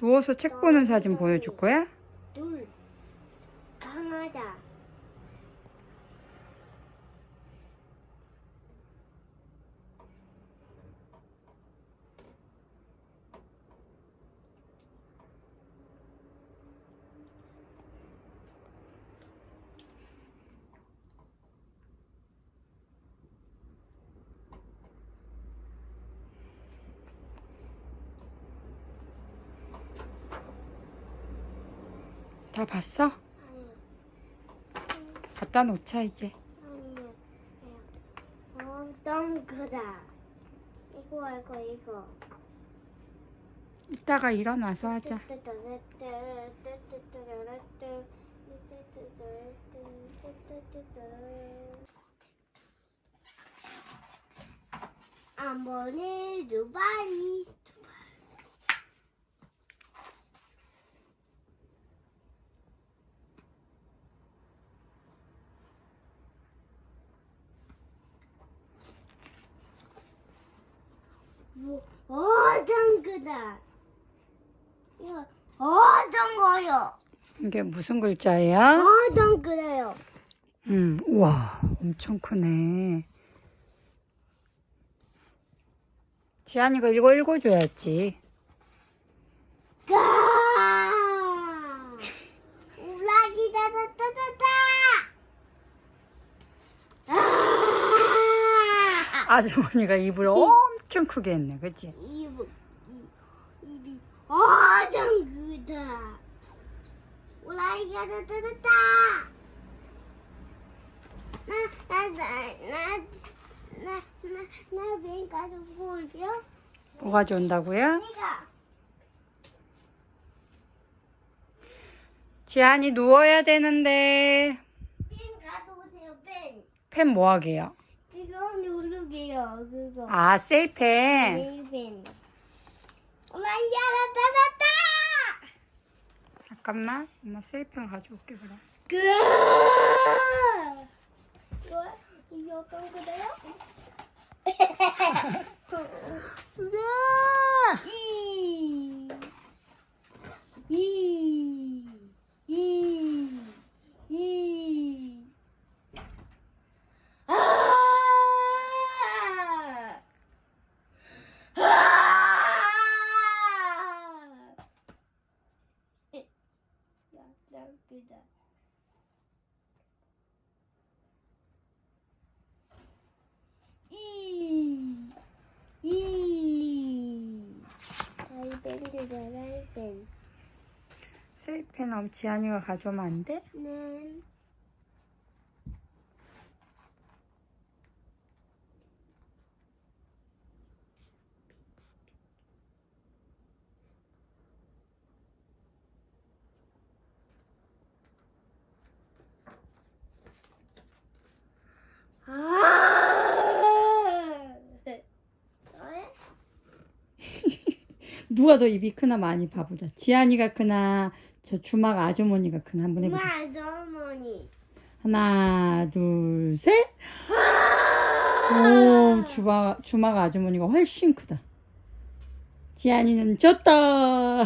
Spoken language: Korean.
누워서 책 보는 사진 보여줄 거야? 둘 강하다 다 봤어? 갖다 놓자 이제. 엄청 크다 이거 할거 이거 이따가 일어나서 하자. 두 마리 뭐, 엄청 크다 이거 엄청 커요 이게 무슨 글자야? 엄청 크다요 음, 우와, 엄청 크네. 지안이가 이거 읽어줘야지. 가! 우라기 다다다다다! 아! 아주머니가 입을 엄 청 크게 했네, 그치? 입, 입, 입이 엄청 크다. 우라기 다다다다다! 나, 나, 나, 나, 나, 나, 나, 뱅 가지고 올게요. 뭐 가져온다고요? 내가. 지안이 누워야 되는데. 뱅 가져오세요, 뱅. 펜 뭐 하게요? 그거 누르게요, 그거. 아, 세이펜. 뱅. 엄마, 야라따다따! 잠깐만. 엄마 세이펜 가져올게, 그럼. 그 이거 이거 어떤 거예요? 이, 이, 이, 이. 아! 아! 야, 나 웃기다. 이, 이. 라이벤드다, 라이벤. 세이펜 엄 지안이가 가져오면 안 돼? 네. 누가 더 입이 크나 많이 봐보자. 지안이가 크나, 저 주막 아주머니가 크나 한번 해보자. 마더머니. 하나, 둘, 셋. 오, 주막, 주막 아주머니가 훨씬 크다. 지안이는 졌다.